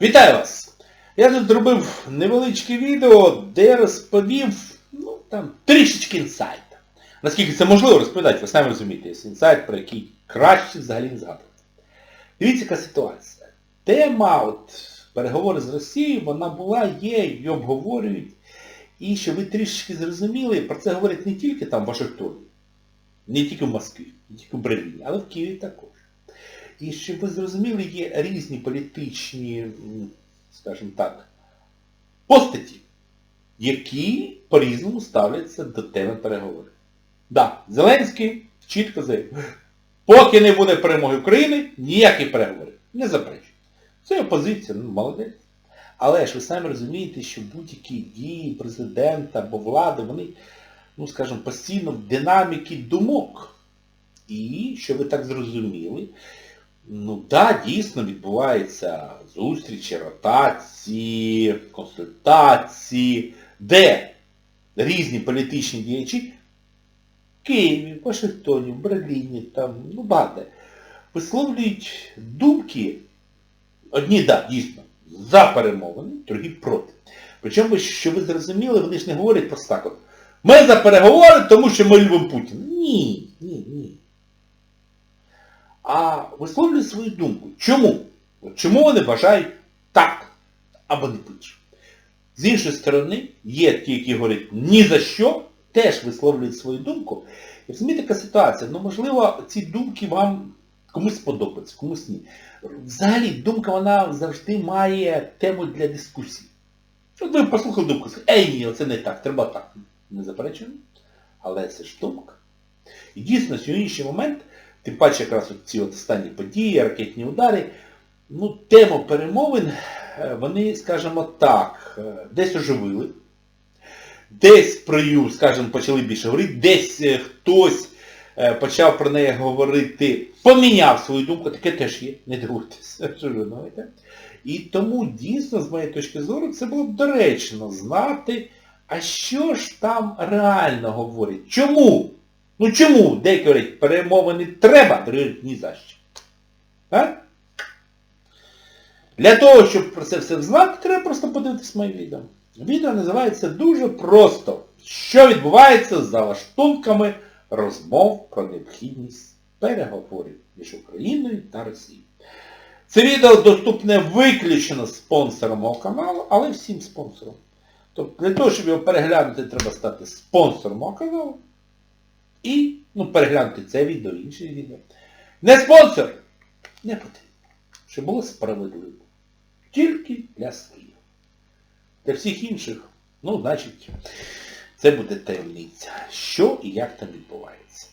Вітаю вас! Я тут зробив невеличке відео, де я розповів, ну, там, трішечки інсайт. Наскільки це можливо розповідати, ви самі розумієте, є інсайт, про який краще взагалі не згадувати. Дивіться, яка ситуація. Тема от, переговори з Росією, вона була, є, її обговорюють. І щоб ви трішечки зрозуміли, про це говорять не тільки там в Вашингтоні, не тільки в Москві, не тільки в Берліні, але в Києві також. І щоб ви зрозуміли, є різні політичні, скажімо так, постаті, які по-різному ставляться до теми переговорів. Да, Зеленський чітко заявив, поки не буде перемоги України, ніякі переговори. Не заперечує. Це опозиція, ну молодець. Але ж ви самі розумієте, що будь-які дії президента або влади, вони, ну скажімо, постійно в динаміки думок. І, що ви так зрозуміли, ну да, дійсно відбуваються зустрічі, ротації, консультації, де різні політичні діячі в Києві, Вашингтоні, Берліні, там, ну багато, висловлюють думки, одні, да, дійсно, за перемовини, другі проти. Причому, що ви зрозуміли, вони ж не говорять просто так от. Ми за переговори, тому що ми любимо Путіна. Ні, ні, ні а висловлюють свою думку. Чому? Чому вони вважають так або не пише? З іншої сторони, є ті, які говорять ні за що, теж висловлюють свою думку. І розумієте, така ситуація. Ну, можливо, ці думки вам комусь сподобаються, комусь ні. Взагалі, думка вона завжди має тему для дискусії. От ви послухали думку, ей ні, це не так, треба так. Не заперечуємо. Але це ж думка. І дійсно, сьогоднішній момент тим паче якраз ці останні події, ракетні удари, ну, тему перемовин, е, вони, скажімо так, е, десь оживили, десь про її, скажімо, почали більше говорити, десь е, хтось почав про неї говорити, поміняв свою думку, таке теж є, не дивуйтеся, що ви знаєте. І тому дійсно, з моєї точки зору, це було б доречно знати, а що ж там реально говорять. Чому? Ну чому? Деякі говорять, перемовини треба, другі говорять, ні за що. А? Для того, щоб про це все знати, треба просто подивитись моє відео. Відео називається дуже просто. Що відбувається за лаштунками розмов про необхідність переговорів між Україною та Росією. Це відео доступне виключно спонсором мого каналу, але всім спонсорам. Тобто для того, щоб його переглянути, треба стати спонсором мого каналу. І, ну, переглянути це відео, інше відео. Не спонсор! Не потрібно. Щоб було справедливо. Тільки для своїх. Для всіх інших, ну, значить, це буде таємниця. Що і як там відбувається.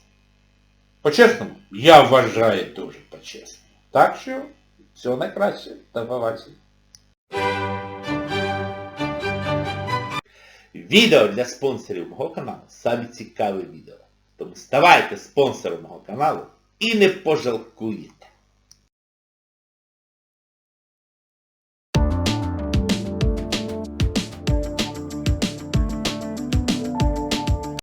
По-чесному, я вважаю дуже по-чесному. Так що, всього найкраще. До побачення. Відео для спонсорів мого каналу самі цікаві відео. Тому ставайте спонсором мого каналу і не пожалкуєте.